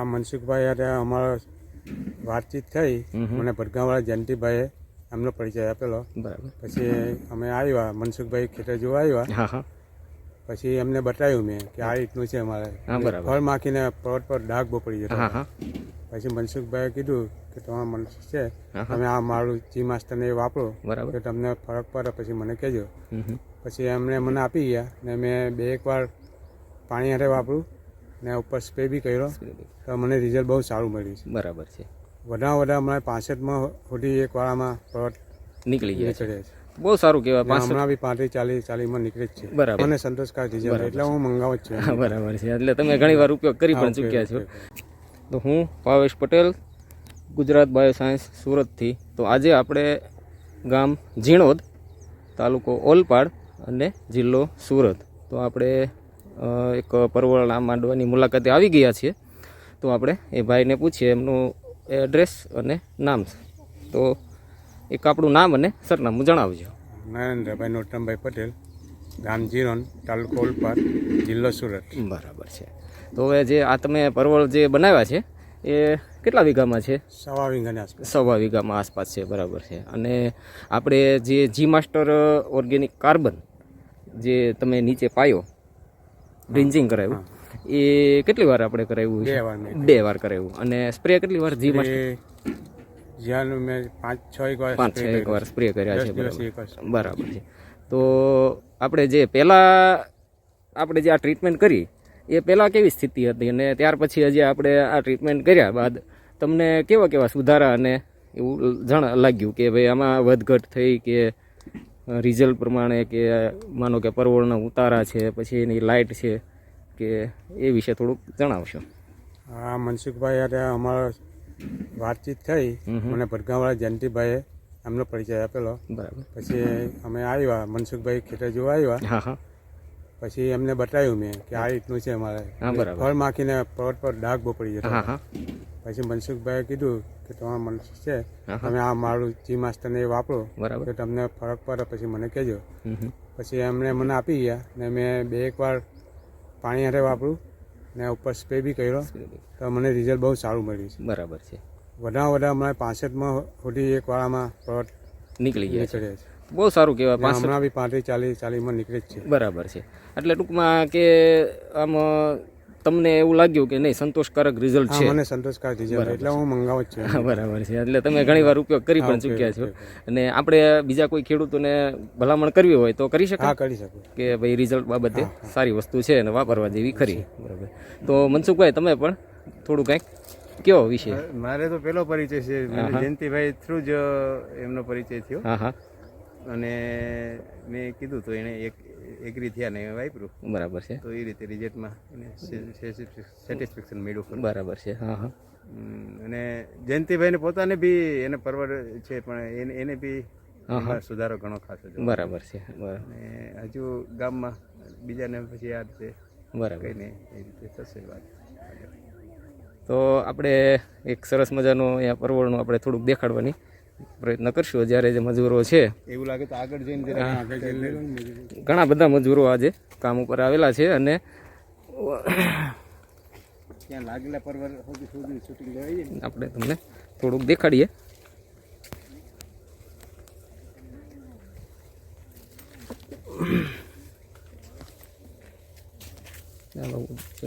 આ મનસુખભાઈ હારે અમારો વાતચીત થઈ મને ભટગાંવાળા જયંતિભાઈએ એમનો પરિચય આપેલો. બરાબર. પછી અમે આવ્યા મનસુખભાઈ ખેતર જોવા આવ્યા. પછી એમને બતાવ્યું મેં કે આ રીતનું છે અમારે. ફળ માખીને પર્વત પર ડાઘ બહુ પડી જતો પછી મનસુખભાઈએ કીધું કે તમારા મનસુખ છે. તમે આ મારું જી માસ્ટરને એ વાપરો બરાબર. તમને ફરક પડે પછી મને કહેજો. પછી એમણે મને આપી ગયા ને મેં બે એક વાર પાણી હારે વાપરું. ને ઉપર સ્પ્રે બી કર્યો. તો મને રિઝલ્ટ બહુ સારું મળ્યું છે. બરાબર છે. વધારે વધારે હમણાં પાસઠમાં સુધી એક વાળામાં પર્વત નીકળી ગયા છે. બહુ સારું કહેવાય પાંચ હમણાં બી પાંત્રીસ ચાલીસ ચાલીસમાં નીકળે જ છે. બરાબર. મને સંતોષકારક રિઝલ્ટ એટલે હું મંગાવું જ છું. બરાબર છે. એટલે તમે ઘણી વાર ઉપયોગ કરી પણ ચૂક્યા છો. તો હું ભાવેશ પટેલ ગુજરાત બાયોસાયન્સ સુરતથી. તો આજે આપણે ગામ ઝીણોદ તાલુકો ઓલપાડ અને જિલ્લો સુરત. તો આપણે એક પરવળના માંડવાની મુલાકાતે આવી ગયા છીએ. તો આપણે એ ભાઈને પૂછીએ એમનું એડ્રેસ અને નામ. તો એક આપણું નામ અને સરનામું જણાવજો. નરેન્દ્રભાઈ નોટમભાઈ પટેલ ગામ જીરોન તાલુકો જિલ્લો સુરત. બરાબર છે. તો હવે જે આ તમે પરવળ જે બનાવ્યા છે એ કેટલા વીઘામાં છે? સવા વીઘાની આસપાસ. સવા વીઘામાં આસપાસ છે બરાબર છે. અને આપણે જે જી માસ્ટર ઓર્ગેનિક કાર્બન જે તમે નીચે પાયો ડ્રિન્ચિંગ કરાવ્યું. એ કેટલી વાર આપણે કરાવ્યું બે વાર બે વાર કરાવ્યું. અને સ્પ્રે કેટલી વાર જી જ્યાં મેં પાંચ છ એક વાર પાંચ છ એક વાર સ્પ્રે કર્યા છે બરાબર. છે. તો આપણે જે પહેલાં આપણે જે આ ટ્રીટમેન્ટ કરી એ પહેલાં કેવી સ્થિતિ હતી? અને ત્યાર પછી હજી આપણે આ ટ્રીટમેન્ટ કર્યા બાદ તમને કેવા કેવા સુધારા અને એવું જાણ લાગ્યું કે ભાઈ આમાં વધઘટ થઈ કે રિઝલ્ટ પ્રમાણે કે માનો કે પરવળના ઉતારા છે પછી એની લાઇટ છે કે એ વિશે થોડુંક જણાવશો. આ મનસુખભાઈ અરે અમારો વાતચીત થઈ મને ભટગાંવાળા જયંતિભાઈએ એમનો પરિચય આપેલો. બરાબર. પછી અમે આવ્યા મનસુખભાઈ ખેતર જોવા આવ્યા. હા હા. પછી એમને બતાવ્યું મેં કે આ રીતનું છે અમારે. બરાબર. ફળ માખીને પર્વત પર ડાઘ બપડી પડી જતો હા હા. પછી મનસુખભાઈએ કીધું કે તમારા મનસુખ છે. તમે આ મારું જી માસ્ટરને એ વાપરો બરાબર. તો તમને ફરક પડે પછી મને કહેજો. પછી એમણે મને આપી ગયા ને મેં બે એક વાર પાણી હારે વાપરું ને ઉપર સ્પ્રે બી કર્યો તો મને રિઝલ્ટ બહુ સારું મળ્યું છે. બરાબર છે. વધારે વધારે હમણાં પાસઠમાં સુધી એક વાળામાં પ્રોડક્ટ નીકળી ગયા છે. બહુ સારું કહેવાય પાંચ હમણાં બી પાંત્રીસ ચાલીસ ચાલીસમાં નીકળે જ છે. બરાબર છે. એટલે ટૂંકમાં કે આમ તમને એવું લાગ્યું કે નહીં સંતોષકારક રિઝલ્ટ છે. મને સંતોષકારક રિઝલ્ટ એટલે હું મંગાવું જ છું. બરાબર છે. એટલે તમે ઘણીવાર ઉપયોગ કરી પણ ચૂક્યા છો. અને આપણે બીજા કોઈ ખેડૂતોને ભલામણ કરવી હોય તો કરી શકાય? કરી શકું. કે ભાઈ રિઝલ્ટ બાબતે સારી વસ્તુ છે અને વાપરવા જેવી ખરી. બરાબર. તો મનસુખભાઈ તમે પણ થોડું કંઈક કયો વિશે? મારે તો પેલો પરિચય છે. જયંતિભાઈ થ્રુ જ એમનો પરિચય થયો. હા હા. અને મેં કીધું તો એને એક એગ્રી થયા ને વાપર્યું. બરાબર છે. તો એ રીતે રિઝલ્ટમાં એને સેટિસ્ફેક્શન મેળવું બરાબર છે હા હા. અને જયંતિભાઈને પોતાને બી એને પરવડ છે પણ એને એને બી સુધારો ઘણો ખાસો જોવા બરાબર છે બરાબર. હજુ ગામમાં બીજાને પછી આ રીતે બરાબર. કહીને એ રીતે થશે વાત. તો આપણે એક સરસ મજાનું અહીંયા પરવળનું આપણે થોડુંક દેખાડવાની. પ્રયત્ન કરશું. જ્યારે જે મજૂરો છે એવું લાગે તો આગળ જઈને. ઘણા બધા મજૂરો આજે કામ ઉપર આવેલા છે અને ત્યાં લાગેલા પરવર શૂટિંગ આપણે તમને થોડુંક દેખાડીએ.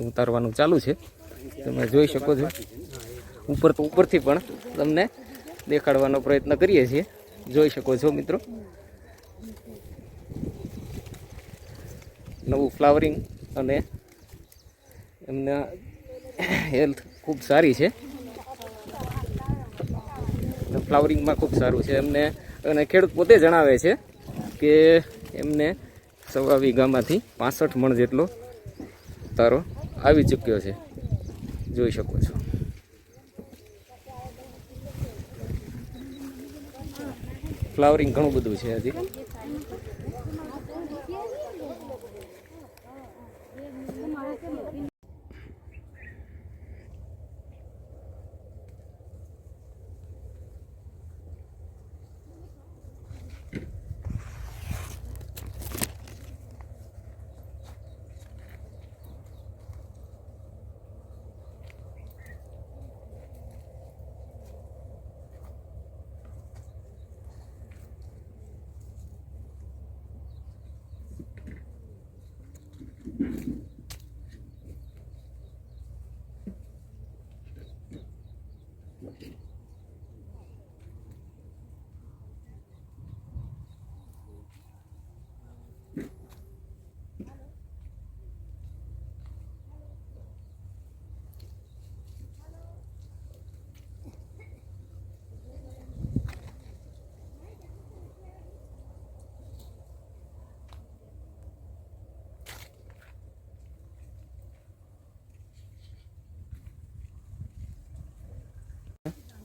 ઉતારવાનું ચાલુ છે તમે જોઈ શકો છો. ઉપર તો ઉપરથી પણ તમને દેખાડવાનો પ્રયત્ન કરીએ છીએ. જોઈ શકો છો મિત્રો. નવું ફ્લાવરિંગ અને એમના હેલ્થ ખૂબ સારી છે. ફ્લાવરિંગમાં ખૂબ સારું છે. એમને અને ખેડૂત પોતે જણાવે છે કે એમને સવા વીઘામાંથી પાસઠ મણ જેટલો તારો આવી ચૂક્યો છે. જોઈ શકો છો. ફ્લાવરિંગ ઘણું બધું છે હજી.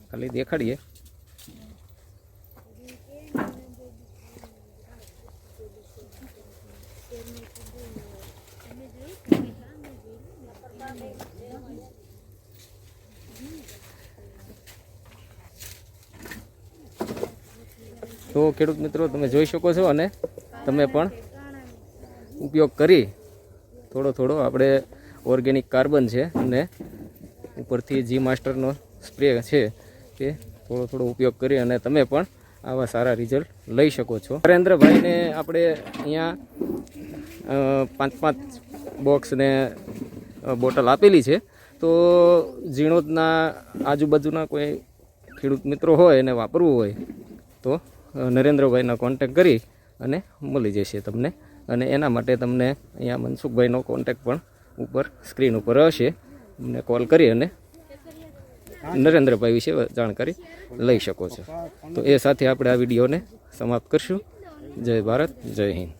ખાલી દેખાડીએ. તો ખેડૂત મિત્રો, તમે જોઈ શકો છો અને તમે પણ ઉપયોગ કરી થોડો થોડો આપણે ઓર્ગેનિક કાર્બન છે અને ઉપરથી જી માસ્ટરનો સ્પ્રે છે. તે થોડો થોડો ઉપયોગ કરી અને તમે પણ આવા સારા રિઝલ્ટ લઈ શકો છો. નરેન્દ્રભાઈને આપણે અહીંયા પાંચ પાંચ બોક્સને બોટલ આપેલી છે. તો ઝીણોદના આજુબાજુના કોઈ ખેડૂત મિત્રો હોય એને વાપરવું હોય, તો નરેન્દ્રભાઈનો કોન્ટેક કરી અને મળી જશે તમને. અને એના માટે તમને અહીંયા મનસુખભાઈનો કોન્ટેક પણ ઉપર સ્ક્રીન ઉપર હશે. અમને કોલ કરી અને નરેન્દ્રભાઈ વિશે જાણકારી લઈ શકો છો. તો એ સાથે આપણે આ વિડીયોને સમાપ્ત કરશું. જય ભારત, જય હિન્દ.